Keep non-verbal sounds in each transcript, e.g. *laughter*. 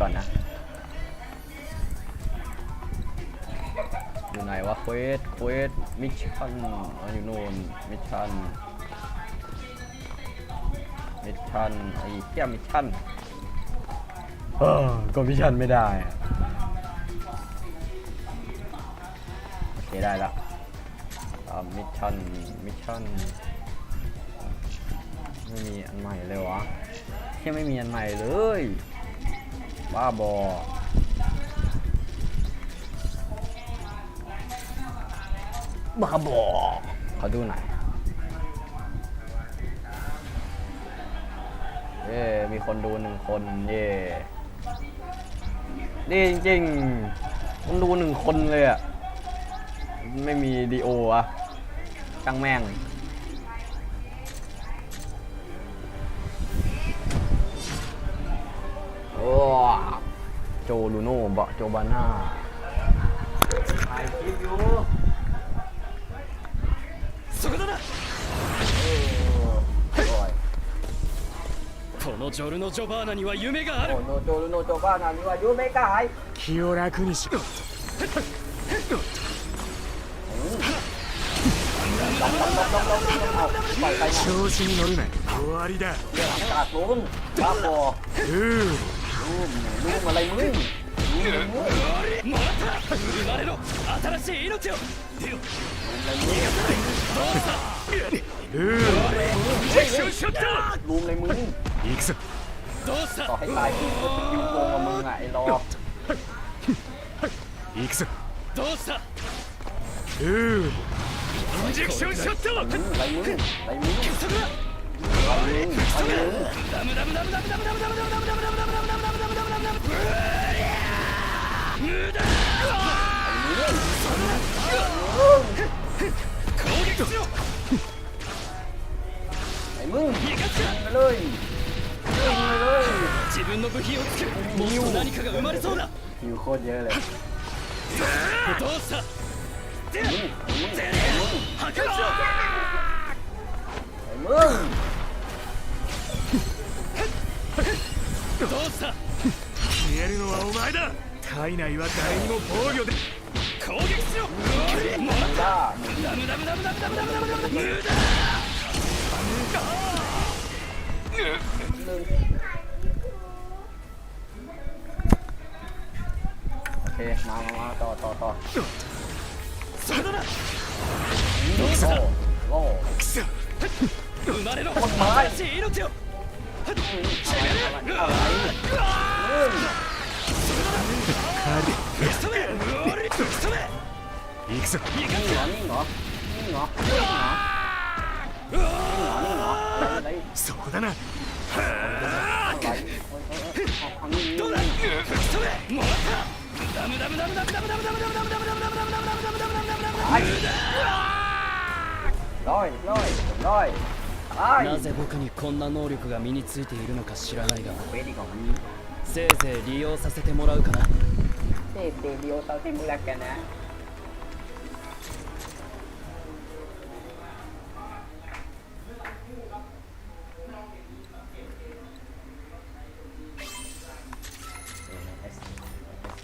ก่อนนะ อยู่ไหนวะเควสเควสมิชชั่นอ๋ออยู่โน่นมิชชั่นมิชชั่นไอ้เหี้ยมิชชั่นเออก็มิชชั่นไม่ได้อะโอเคได้ละอ่ามิชชั่นมิชชั่นไม่มีอันใหม่เลยวะแค่ไม่มีอันใหม่เลย บ้าบอบ้าบอขอดูหน่อยเย้มีคนดูหนึ่งคน เย่ดีจริงๆคนดูหนึ่งคนเลยอะไม่มีดีโออะช่างแม่ง จลูโน่บาโจบาน่าこのジョルノ・ジョバーナには夢がある。このジョルノ・ジョバーナには夢がある。気を楽にしろ。調子に乗るな終わりだ。バカボンバカボン รูมรูมอะไรมึงรูมอะไรมึงรูมอะไรมึงต่อให้ตายกูก็สกิลโกงกับมึงอะไอ้รออะไรมึงอะไรมึง ไอ้มึงยิงไปเลยยิงไปเลย自分の武器をつけもっと何かが生まれそうだอยู่โคตรเยอะเลยどうした体内は誰にも防御で攻撃しろもらっ จ้า たダムダムダムダムダムダムダムダムダム無駄 โอเค มามามาต่อต่อต่อ そこだなโล่โล่ くそ生まれろ前新しい命を อะไ 行くぞ。いいのいいのいいのいいのいいのいいのそこだなどがだそれもらったダムダムダムダムダムダムダムダムダムダムダムダムダムダムダム กันนะเอส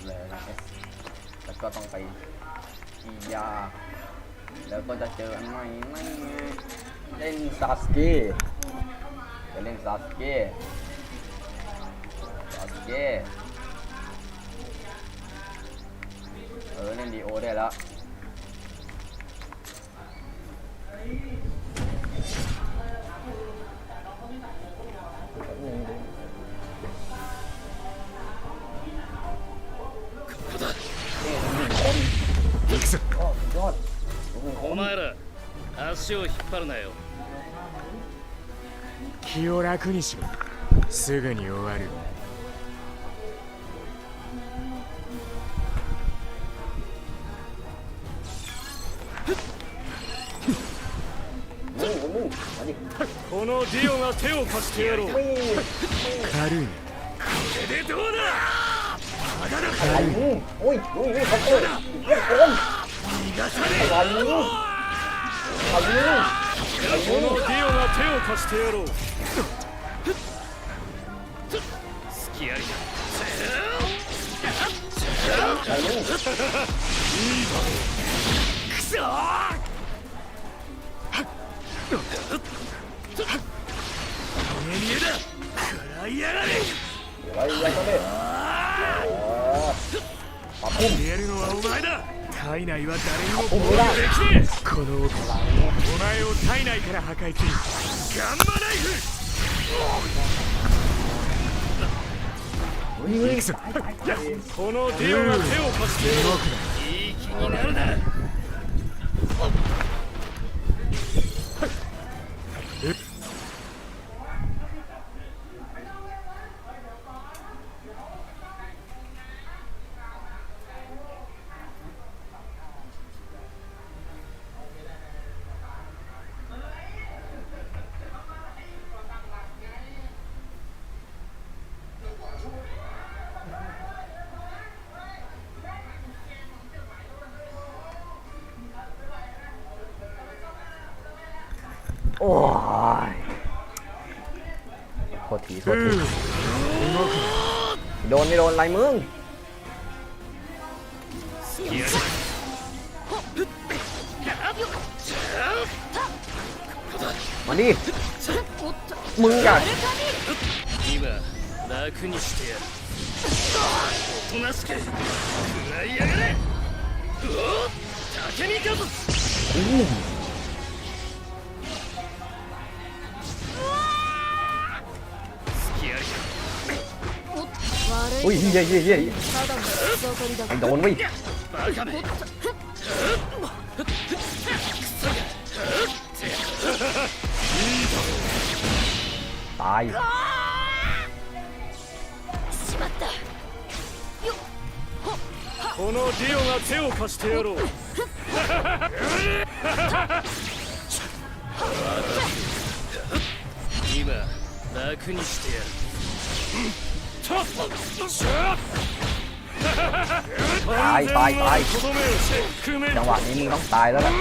เลยเอสแล้วก็ต้องไปอียา แล้วก็จะเจออันใหม่ไม่เล่นซาสเกะจะเล่นซาสเกะซาสเกะ เออเล่นดีโอได้แล้วแป๊บนึงดินี่หนึ่งคน 行くぞ ก็สุดยอดหนึ่งคน お前ら足を引っ張るなよ気を楽にしろすぐに終わる このディオが手を貸してやろう。軽いこれでどうだだだいおいおいおいいいおいえいいこのディオが手を貸してやろう。好きありだ。い *laughs* いは誰にも防御できねえこの奥はお前を体内から破壊する。ガンマナイフ。いくぞこのデオが手を貸していい気になるな。 อ้ยโคตรทีโคตรทีโดนไม่โดนไรมึงมาดิมึงอยากโอ้ อุ้ยเยี่ยเยี่ยเยี่ยโดนวิตายこのディオが手を貸してやろう。*laughs* 今楽にしてやる。 ตายตายตายจังหวะนี้มึงต้องตายแล้วแหละ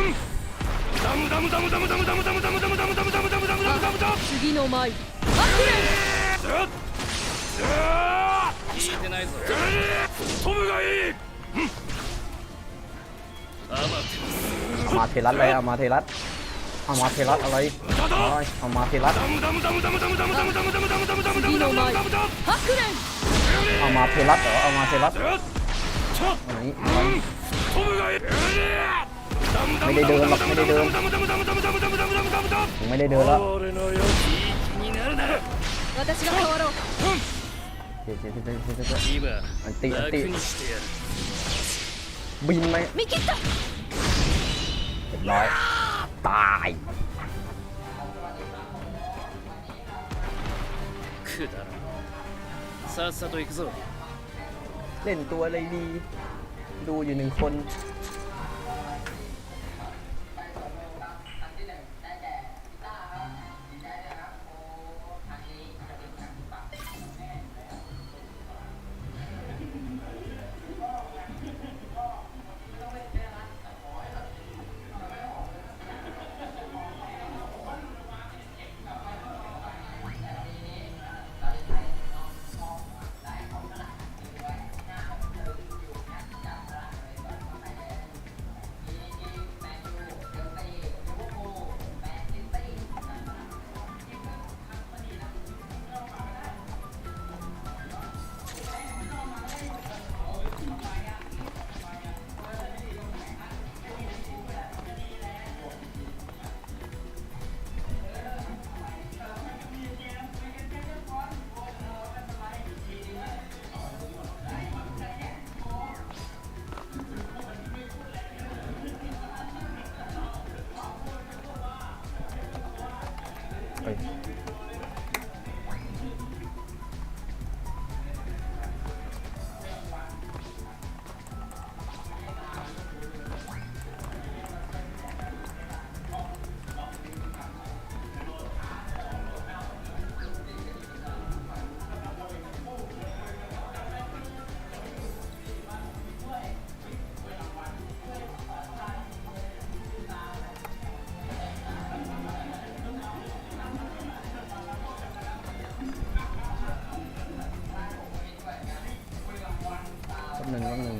เอามาเทลัสเลยเอามาเทลัสเอามาเทลัสอะไร よし、マペラあ、次の前白蓮マペラットあ、マペラット何ไม่ได้เดินหรอกไม่ได้เดินผมไม่ได้เดินแล้วเจ็บเจ็บเจ็บเจ็บเจ็บอันตีอัตีบินไหมเรียบร้อยตาย くだらんさっさと行くぞ เล่นตัวอะไรดี ดูอยู่หนึ่งคน 哎 บหนึ่งรอบหนึ่ง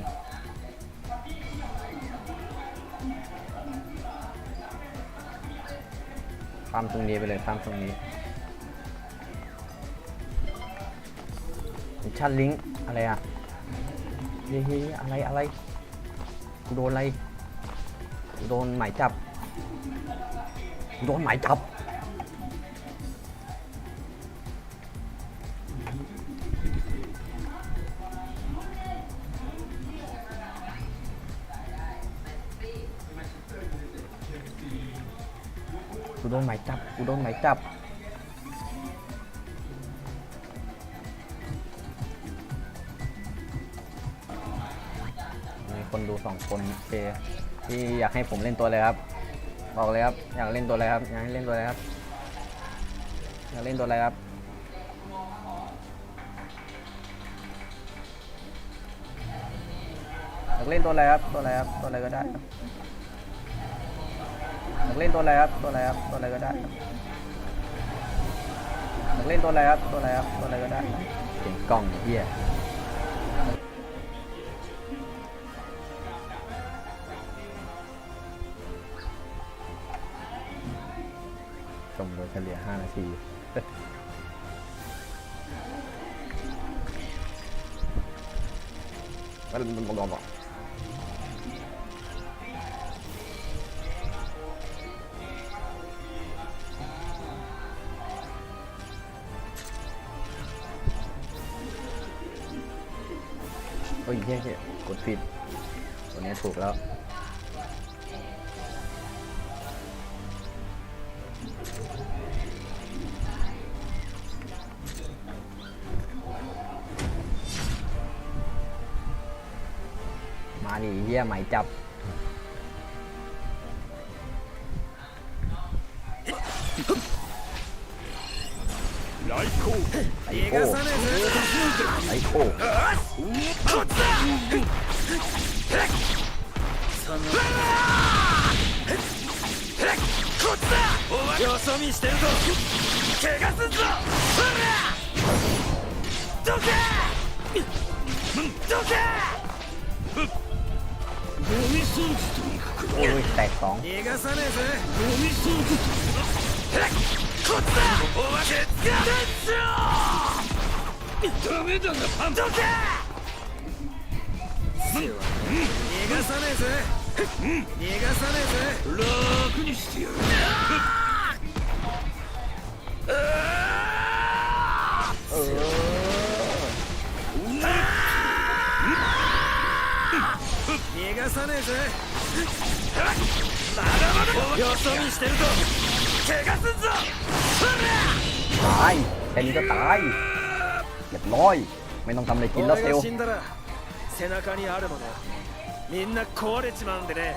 ข้ามตรงนี้ไปเลยข้ามตรงนี้ชั้ลิงอะไรอะเฮ้ยอะไรอะไรโดนอะไรโดนหมายจับโดนหมายจับ กูโดนหมายจับกูโดนหมายจับมีคนดูสองคนโอเคที่อยากให้ผมเล่นตัวอะไรครับ บอกเลยครับอยากเล่นตัวอะไรครับอยากให้เล่นตัวอะไรครับอยากเล่นตัวอะไรครับอยากเล่นตัวอะไรครับตัวอะไรครับตัวอะไรก็ได้ครับ เล่นตัวอะไรครับตัวอะไรครับตัวอะไรก็ได้ครับอยากเล่นตัวอะไรครับตัวอะไรครับตัวอะไรก็ได้ครับเห็นกล้องเฮียชมโดยเฉลี่ย5นาทีก็มันบอกบอก โอ้ยเฮียเฮียกดผิดตัวนี้ถูกแล้วมาดิเยี่ยหม 逃がさねえぞよしゴミ掃除とこっちだおまけつかダメだなパンどけ逃がさねえぜ。逃がさねえぜ。楽にしてやる逃がさねえぜ。まだまだよそ見してるぞ ตายแค่นี้ก็ตายเรียบร้อย ไม่ต้องทำอะไรกินแล้ว 俺 เซล が死んだら背中にあるものみんな壊れちまうんでね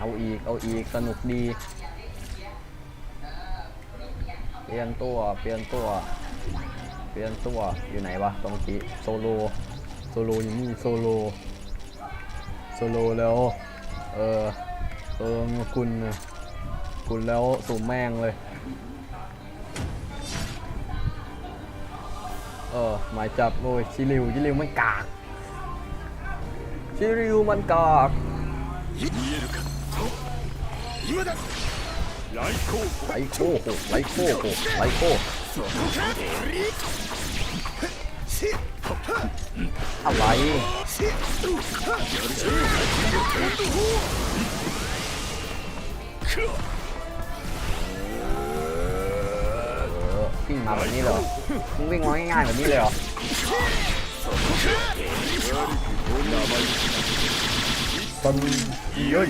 เอาอีก เอาอีก สนุกดี เปลี่ยนตัว เปลี่ยนตัว เปลี่ยนตัว อยู่ไหนวะตรงกี้โซโล โซโลอยู่นี่โซโล โซโลแล้ว เออเออคุณคุณแล้วสูมแมงเลย เออ หมายจับโอ้ยชิริว ชิริวมันกาก ชิริวมันกาก ไลโคโหไลโคโหไลโคอะไรวิ่งมาแบบนี้เลยเหรอมึงวิ่งมาง่ายๆแบบนี้เลยเหรอตันเย้ย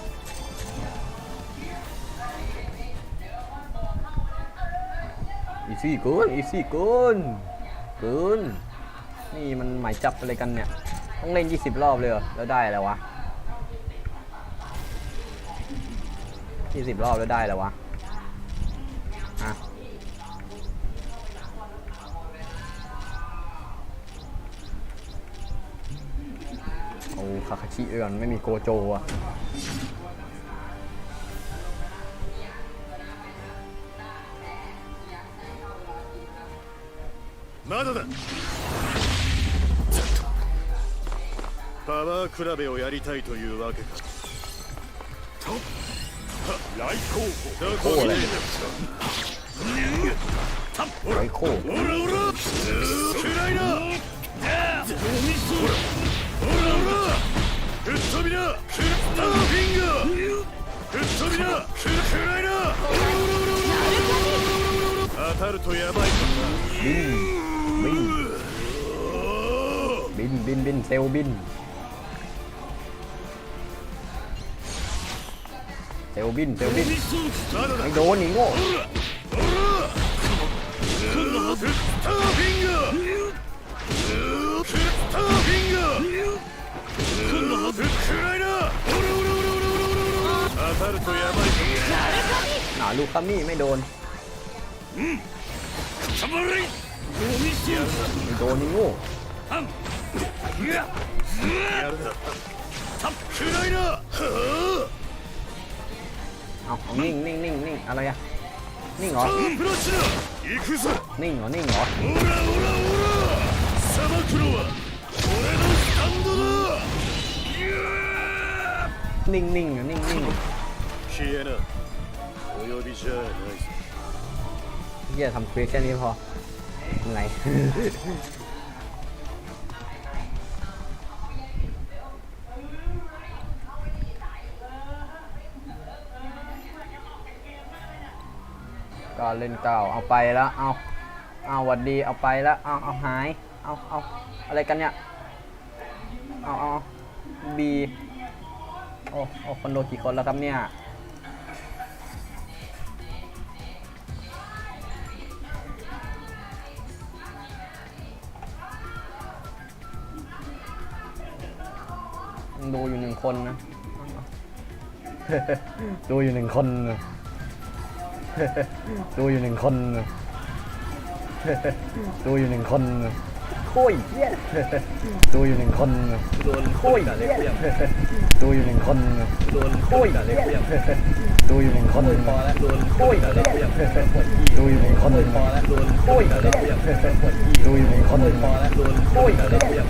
ซี่เกินอีซี่เกินเกินนี่มันหมายจับอะไรกันเนี่ย ต้องเล่น 20 รอบเลยเหรอแล้วได้แล้ววะ20 รอบแล้วได้แล้ววะอะโอ้คาคาชิเอือนไม่มีโกโจอะ まだだ。パワー比べをやりたいというわけか。と来候補だこれおらフィンガー当たるとやばいから。な、 บินบินเซลบิน เซลบินเซลบินไม่โดนนี่โง่หนาลูกคัมมี่ไม่โดนไม่โดนนี่โง่ やるな暗いなは เอาเอานิ่งนิ่งนิ่งนิ่งอะไรอะนิ่งเหรอ あプラチナ行くぞ นิ่งเหรอ นิ่งเหรอ オラオラオラサマクロは俺のスタンドだ นิ่งนิ่งเหรอนิ่งนิ่ง 消えなお呼びじゃないぞ เฮียทำเควสแค่นี้พอเหนื่อย ก็เล่นเก่าเอาไปแล้วเอาเอาหวัดดีเอาไปแล้วเอาเอาหายเอาเอาอะไรกันเนี่ยเอาเอาบีโอ้โอ้คนโดกี่คนแล้วครับเนี่ยดูอยู่หนึ่งคนนะ ดูอยู่หนึ่งคนนะ ดูอยู่หนึ่งคนนะดูอยู่หนึ่งคนนะโอ้ยเหี้ยดูอยู่หนึ่งคนนะโดนโอ้ยด่าเล็เหี้กยเปี้ยมดูอยู่หนึ่งคนนะโดนโอ้ยด่าเล็กเหี้ยเปี้ยมดูอยู่หนึ่งคนโอ้ยพอนะแล้วโดนโอ้ยด่าเล็กเปี้ยมปวดขี้ดูอยู่หนึ่งคนโอ้ยพอแล้วโดนโอ้ยด่าเล็กเปี้ยมปวดขี้ดูอยู่หนึ่งคนโอ้ยพอแล้วโดนโอ้ยด่าเล็กเปี้ย